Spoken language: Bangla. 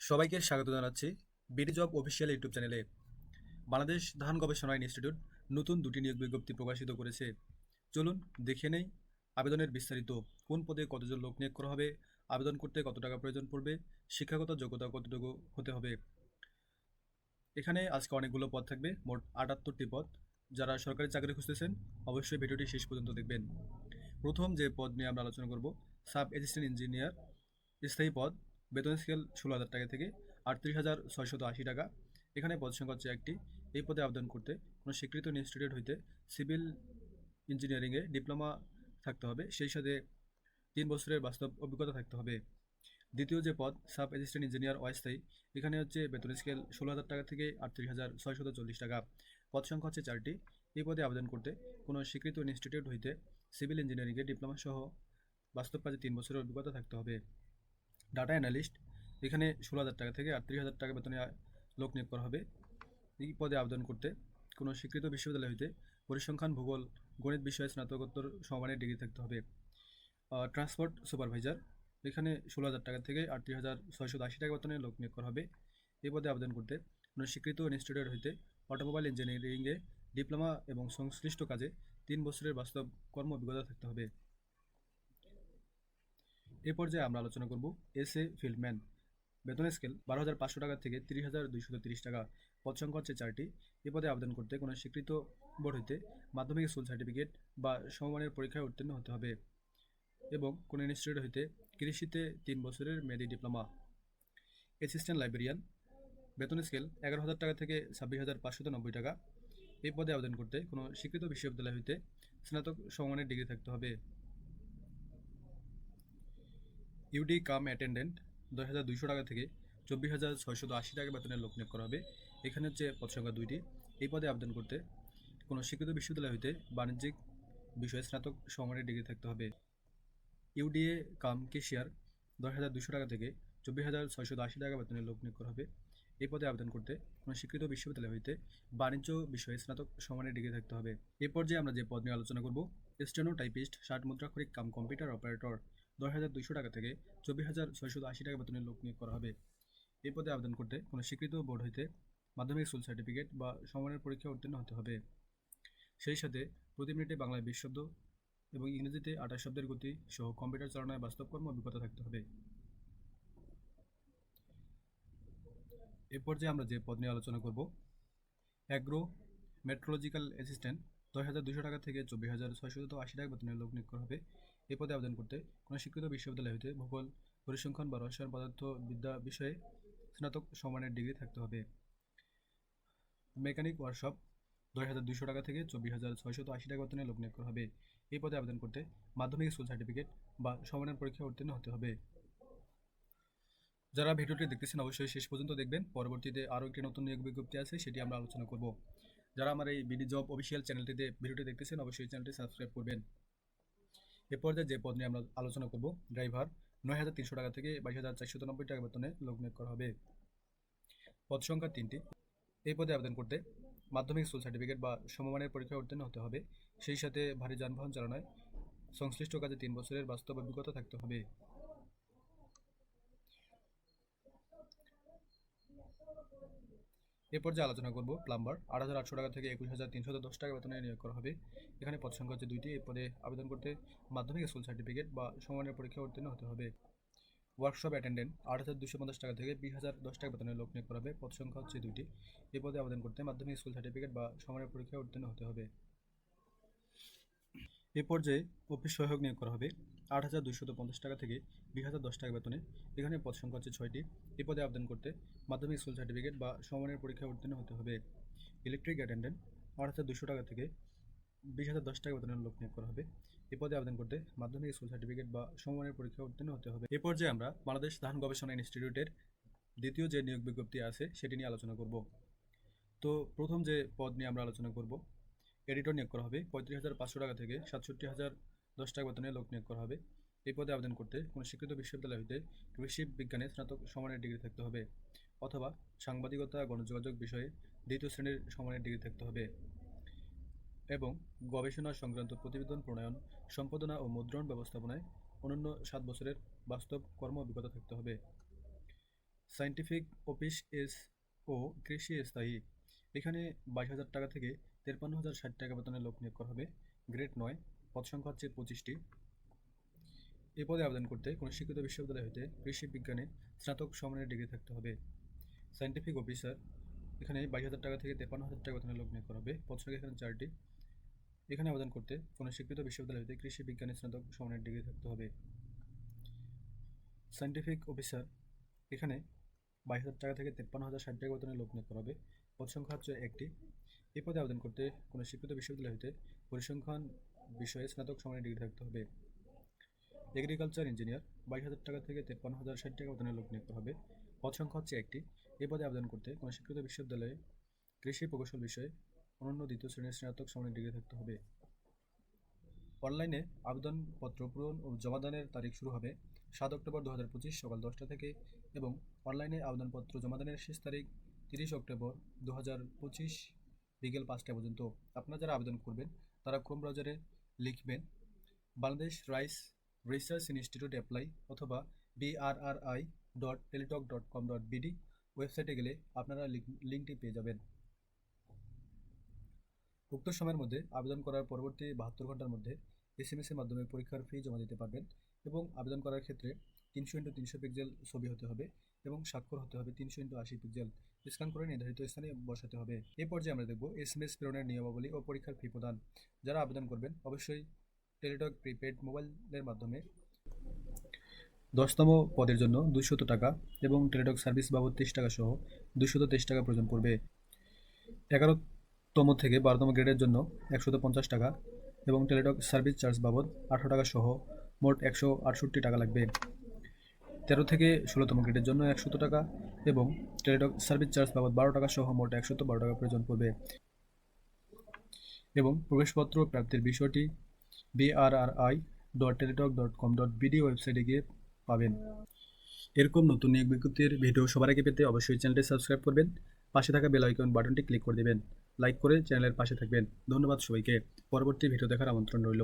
সবাইকে স্বাগত জানাচ্ছি বিডি জব অফিসিয়াল ইউটিউব চ্যানেলে। বাংলাদেশ ধান গবেষণা ইনস্টিটিউট নতুন দুটি নিয়োগ বিজ্ঞপ্তি প্রকাশিত করেছে। চলুন দেখে নেই আবেদনের বিস্তারিত। কোন পদে কতজন লোক নিয়োগ করা হবে, আবেদন করতে কত টাকা প্রয়োজন পড়বে, শিক্ষাগত যোগ্যতা কতটুকু হতে হবে? এখানে আজকে অনেকগুলো পদ থাকবে, মোট আটাত্তরটি পদ। যারা সরকারি চাকরি খুঁজতেছেন, অবশ্যই ভিডিওটি শেষ পর্যন্ত দেখবেন। প্রথম যে পদ নিয়ে আমরা আলোচনা করব, সাব অ্যাসিস্ট্যান্ট ইঞ্জিনিয়ার, স্থায়ী পদ। বেতন স্কেল ষোলো হাজার টাকা থেকে আটত্রিশ হাজার ছয়শত আশি টাকা। এখানে পদ সংখ্যা হচ্ছে একটি। এই পদে আবেদন করতে কোনো স্বীকৃত ইনস্টিটিউট হইতে সিভিল ইঞ্জিনিয়ারিংয়ে ডিপ্লোমা থাকতে হবে। সেই সাথে তিন বছরের বাস্তব অভিজ্ঞতা থাকতে হবে। দ্বিতীয় যে পদ সাব অ্যাসিস্ট্যান্ট ইঞ্জিনিয়ার অস্থায়ী, এখানে হচ্ছে বেতন স্কেল ষোলো হাজার টাকা থেকে আটত্রিশ হাজার ছয়শত চল্লিশ টাকা। পদ সংখ্যা হচ্ছে চারটি। এই পদে আবেদন করতে কোনো স্বীকৃত ইনস্টিটিউট হইতে সিভিল ইঞ্জিনিয়ারিংয়ে ডিপ্লোমা সহ বাস্তব কাজে তিন বছরের অভিজ্ঞতা থাকতে হবে। ডাটা অ্যানালিস্ট এখানে ষোলো হাজার টাকা থেকে আটত্রিশ হাজার টাকা বেতনে লোক নিয়োগ করা হবে। এই পদে আবেদন করতে কোনো স্বীকৃত বিশ্ববিদ্যালয় হইতে পরিসংখ্যান, ভূগোল, গণিত, বিষয়ে, স্নাতকোত্তর সমমানের ডিগ্রি থাকতে হবে। ট্রান্সপোর্ট সুপারভাইজার এখানে ষোলো হাজার টাকা থেকে আটত্রিশ হাজার ছয়শো আশি টাকা বেতনে লোক নিয়োগ করা হবে। এই পদে আবেদন করতে কোনো স্বীকৃত ইনস্টিটিউট হইতে অটোমোবাইল ইঞ্জিনিয়ারিংয়ে ডিপ্লোমা এবং সংশ্লিষ্ট কাজে তিন বছরের বাস্তব কর্ম অভিজ্ঞতা থাকতে হবে। এ পর্যায়ে আমরা আলোচনা করব এস এ ফিল্ডম্যান। বেতনের স্কেল বারো হাজার পাঁচশো টাকা থেকে তিরিশ হাজার দুইশো তিরিশ টাকা। পদ সংখ্যা হচ্ছে চারটি। এ পদে আবেদন করতে কোনো স্বীকৃত বোর্ড হইতে মাধ্যমিক স্কুল সার্টিফিকেট বা সমমানের পরীক্ষায় উত্তীর্ণ হতে হবে এবং কোনো ইনস্টিটিউট হইতে কৃষিতে তিন বছরের মেয়াদি ডিপ্লোমা। Assistant librarian. বেতন স্কেল এগারো হাজার টাকা থেকে ছাব্বিশ হাজার পাঁচশত নব্বই টাকা। এই পদে আবেদন করতে কোনো স্বীকৃত বিশ্ববিদ্যালয় হইতে স্নাতক সমমানের ডিগ্রি থাকতে হবে। ইউডি কাম অ্যাটেন্ডেন্ট দশ হাজার দুইশো টাকা থেকে চব্বিশ হাজার ছয়শত আশি টাকা বেতনের লোক নিয়োগ করা হবে। এখানে হচ্ছে পদ সংখ্যা দুইটি। এই পদে আবেদন করতে কোনো স্বীকৃত বিশ্ববিদ্যালয় হইতে বাণিজ্যিক বিষয়ে স্নাতক সমমানের ডিগ্রি থাকতে হবে। ইউডিএ কাম কেশিয়ার দশ হাজার দুশো টাকা থেকে চব্বিশ হাজার ছয়শত আশি টাকা বেতনের লোক নিয়োগ করা হবে। এই পদে আবেদন করতে কোনো স্বীকৃত বিশ্ববিদ্যালয় হইতে বাণিজ্য বিষয়ে স্নাতক সমানের ডিগ্রি থাকতে হবে। এ পর্যায়ে আমরা যে পদ নিয়ে আলোচনা করব স্টেনো টাইপিস্ট ষাট মুদ্রাক্ষরিক কাম কম্পিউটার অপারেটর। দশ হাজার দুইশো টাকা থেকে চব্বিশ হাজার ছয়শত আশি টাকা বেতনের লোক নিয়োগ করা হবে। এই পদে আবেদন করতে কোনো স্বীকৃত বোর্ড হইতে মাধ্যমিক স্কুল সার্টিফিকেট বা সমানের পরীক্ষা উত্তীর্ণ হতে হবে। সেই সাথে প্রতি মিনিটে বাংলায় বিশ শব্দ এবং ইংরেজিতে আঠাশ শব্দের গতি সহ কম্পিউটার চালনায় বাস্তবকর্ম অভিজ্ঞতা থাকতে হবে। এ পর্যায়ে আমরা যে পদ নিয়ে আলোচনা করব, অ্যাগ্রো মেট্রোলজিক্যাল অ্যাসিস্ট্যান্ট, দশ হাজার দুশো টাকা থেকে চব্বিশ হাজার ছয়শত আশি টাকা বেতনের লোক নিয়োগ করা হবে। এই পদে আবেদন করতে কোনো স্বীকৃত বিশ্ববিদ্যালয় হইতে ভূগোল, পরিসংখ্যান বা রসায়ন পদার্থ বিদ্যা বিষয়ে স্নাতক সমানের ডিগ্রি থাকতে হবে। মেকানিক ওয়ার্কশপ দশ হাজার দুশো টাকা থেকে চব্বিশ হাজার ছয়শত আশি টাকা বেতনে লোক নিয়োগ করা হবে। এই পদে আবেদন করতে মাধ্যমিক স্কুল সার্টিফিকেট বা সমানের পরীক্ষা উত্তীর্ণ হতে হবে। যারা ভিডিওটি দেখতেছেন অবশ্যই শেষ পর্যন্ত দেখবেন। পরবর্তীতে আরও একটি নতুন নিয়োগ বিজ্ঞপ্তি আছে, সেটি আমরা আলোচনা করব। যারা আমার এই বিডি জব অফিসিয়াল চ্যানেলটিতে ভিডিওটি দেখতেছেন, অবশ্যই চ্যানেলটি সাবস্ক্রাইব করবেন। এ পর্যায়ে যে পদ নিয়ে আমরা আলোচনা করব, ড্রাইভার নয় হাজার তিনশো টাকা থেকে বাইশ হাজার চারশো নব্বই টাকা বেতনে লোক নিয়োগ করা হবে। পদ সংখ্যা তিনটি। এই পদে আবেদন করতে মাধ্যমিক স্কুল সার্টিফিকেট বা সমমানের পরীক্ষা উত্তীর্ণ হতে হবে। সেই সাথে ভারী যানবাহন চালনায় সংশ্লিষ্ট কাজে তিন বছরের বাস্তব অভিজ্ঞতা থাকতে হবে। এ পর্যায়ে আলোচনা করব প্লাম্বার। আট হাজার আটশো টাকা থেকে একুশ হাজার তিনশো দশ টাকা বেতনে নিয়োগ করা হবে। এখানে পদ সংখ্যা হচ্ছে দুইটি। এই পদে আবেদন করতে মাধ্যমিক স্কুল সার্টিফিকেট বা সমানের পরীক্ষা উত্তীর্ণ হতে হবে। ওয়ার্কশপ অ্যাটেন্ডেন্ট, আট হাজার দুশো পঞ্চাশ টাকা থেকে বিশ হাজার দশ টাকা বেতনের লোক নিয়োগ করা হবে। পদ সংখ্যা হচ্ছে দুইটি। এই পদে আবেদন করতে মাধ্যমিক স্কুল সার্টিফিকেট বা সমানের পরীক্ষা উত্তীর্ণ হতে হবে। এ পর্যায়ে অফিস সহায়ক নিয়োগ করা হবে। আট হাজার দুশত পঞ্চাশ টাকা থেকে বিশ হাজার দশ টাকা বেতনে। এখানে পদ সংখ্যা হচ্ছে ছয়টি। এ পদে আবেদন করতে মাধ্যমিক স্কুল সার্টিফিকেট বা সমানের পরীক্ষা উত্তীর্ণ হতে হবে। ইলেকট্রিক অ্যাটেন্ডেন্ট আট হাজার দুশো টাকা থেকে বিশ হাজার দশ টাকা বেতনের লোক নিয়োগ করা হবে। এ পদে আবেদন করতে মাধ্যমিক স্কুল সার্টিফিকেট বা সমমানের পরীক্ষা উত্তীর্ণ হতে হবে। এ পর্যায়ে আমরা বাংলাদেশ ধান গবেষণা ইনস্টিটিউটের দ্বিতীয় যে নিয়োগ বিজ্ঞপ্তি আছে, সেটি নিয়ে আলোচনা করব। তো প্রথম যে পদ নিয়ে আমরা আলোচনা করব এডিটর নিয়োগ করা হবে। পঁয়ত্রিশ হাজার পাঁচশো টাকা থেকে সাতষট্টি হাজার দশ টাকা বেতনে লোক নিয়োগ করা হবে। এই পদে আবেদন করতে কোনো স্বীকৃত বিশ্ববিদ্যালয় হইতে কৃষি বিজ্ঞানে স্নাতক সমানের ডিগ্রি থাকতে হবে অথবা সাংবাদিকতা, গণযোগাযোগ বিষয়ে দ্বিতীয় শ্রেণির সমানের ডিগ্রি থাকতে হবে এবং গবেষণা সংক্রান্ত প্রতিবেদন, প্রণয়ন, সম্পাদনা ও মুদ্রণ ব্যবস্থাপনায় অনন্য সাত বছরের বাস্তব কর্ম অভিজ্ঞতা থাকতে হবে। সায়েন্টিফিক অফিস এস ও কৃষি স্থায়ী। এখানে বাইশ হাজার টাকা থেকে তেপ্পান্ন হাজার ষাট টাকা বেতনের লোক নিয়োগ করা হবে। গ্রেড নয় পদ সংখ্যা হচ্ছে পঁচিশটি। এ পদে আবেদন করতে কোনো শিক্ষিত বিশ্ববিদ্যালয় হতে কৃষি বিজ্ঞানে স্নাতক সমানের ডিগ্রি থাকতে হবে। সায়েন্টিফিক অফিসার এখানে বাইশ হাজার টাকা থেকে তেপান্ন হাজার টাকা বেতনের লোক নিয়োগ করা হবে। পদ সংখ্যা এখানে চারটি। এখানে আবেদন করতে কোনো স্বীকৃত বিশ্ববিদ্যালয় হতে কৃষি বিজ্ঞানে স্নাতক সমানের ডিগ্রি থাকতে হবে। সায়েন্টিফিক অফিসার এখানে বাইশ হাজার টাকা থেকে তেপ্পান্ন হাজার ষাট টাকা বেতনের লোক নিয়োগ করা হবে। পদ সংখ্যা হচ্ছে একটি। এ পদে আবেদন করতে কোনো স্বীকৃত বিশ্ববিদ্যালয় হতে পরিসংখ্যান বিষয়ে স্নাতক সমানের ডিগ্রি থাকতে হবে। এগ্রিকালচার ইঞ্জিনিয়ার বাইশ হাজার টাকা থেকে তেপ্পান্ন হাজার ষাট টাকা বেতনের লোক নিয়োগ হবে। পদ সংখ্যা হচ্ছে একটি। এই পদে আবেদন করতে কোনো স্বীকৃত বিশ্ববিদ্যালয়ে কৃষি প্রকৌশল বিষয়ে অনন্য দ্বিতীয় শ্রেণির স্নাতক সমানের ডিগ্রি থাকতে হবে। অনলাইনে আবেদনপত্র পূরণ ও জমাদানের তারিখ শুরু হবে সাত অক্টোবর দু হাজার পঁচিশ সকাল দশটা থেকে এবং অনলাইনে আবেদনপত্র জমাদানের শেষ তারিখ তিরিশ অক্টোবর দু হাজার পঁচিশ বিকেল পাঁচটা পর্যন্ত। আপনারা যারা আবেদন করবেন, তারা ক্রোম ব্রাউজারে লিখবেন, Bangladesh Rice Research Institute apply অথবা BRRI dot Teletalk dot com dot BD ওয়েবসাইটে গেলে আপনারা লিঙ্কটি পেয়ে যাবেন। উক্ত সময়ের মধ্যে আবেদন করার পরবর্তী বাহাত্তর ঘণ্টার মধ্যে এস এর মাধ্যমে পরীক্ষার ফি জমা দিতে পারবেন এবং আবেদন করার ক্ষেত্রে তিনশো ইন্টু তিনশো পিক্সেল ছবি হতে হবে এবং স্বাক্ষর হতে হবে তিনশো ইন্টু আশি পিক্সেল। স্ক্যান করে নির্ধারিত স্থানে বসাতে হবে। এই পর্যায়ে আমরা দেখব এস এম এস প্রেরণের নিয়মাবলী ও পরীক্ষার ফি প্রদান। যারা আবেদন করবেন, অবশ্যই টেলিটক প্রিপেড মোবাইলের মাধ্যমে দশতম পদের জন্য দুশত টাকা এবং টেলিটক সার্ভিস বাবদ তেইশ টাকা সহ দুশত তেইশ টাকা প্রয়োজন পড়বে। এগারোতম থেকে বারোতম গ্রেডের জন্য একশত পঞ্চাশ টাকা এবং টেলিটক সার্ভিস চার্জ বাবদ আঠারো টাকা সহ মোট একশো আটষট্টি টাকা লাগবে। তেরো থেকে ষোলোতম গ্রেডের জন্য একশত টাকা এবং টেলিটক সার্ভিস চার্জ বাবদ বারো টাকা সহ মোট একশত বারো টাকা প্রয়োজন পড়বে। এবং প্রবেশপত্র প্রাপ্তির বিষয়টি BRRI dot Teletalk dot com dot BD ওয়েবসাইটে গিয়ে পাবেন। এরকম নতুন নিয়োগ বিজ্ঞপ্তির ভিডিও সবার আগে পেতে অবশ্যই চ্যানেলটি সাবস্ক্রাইব করবেন, পাশে থাকা বেল আইকন বাটনটি ক্লিক করে দেবেন লাইক করে চ্যানেলের পাশে থাকবেন। ধন্যবাদ সবাইকে, পরবর্তী ভিডিও দেখার আমন্ত্রণ রইল।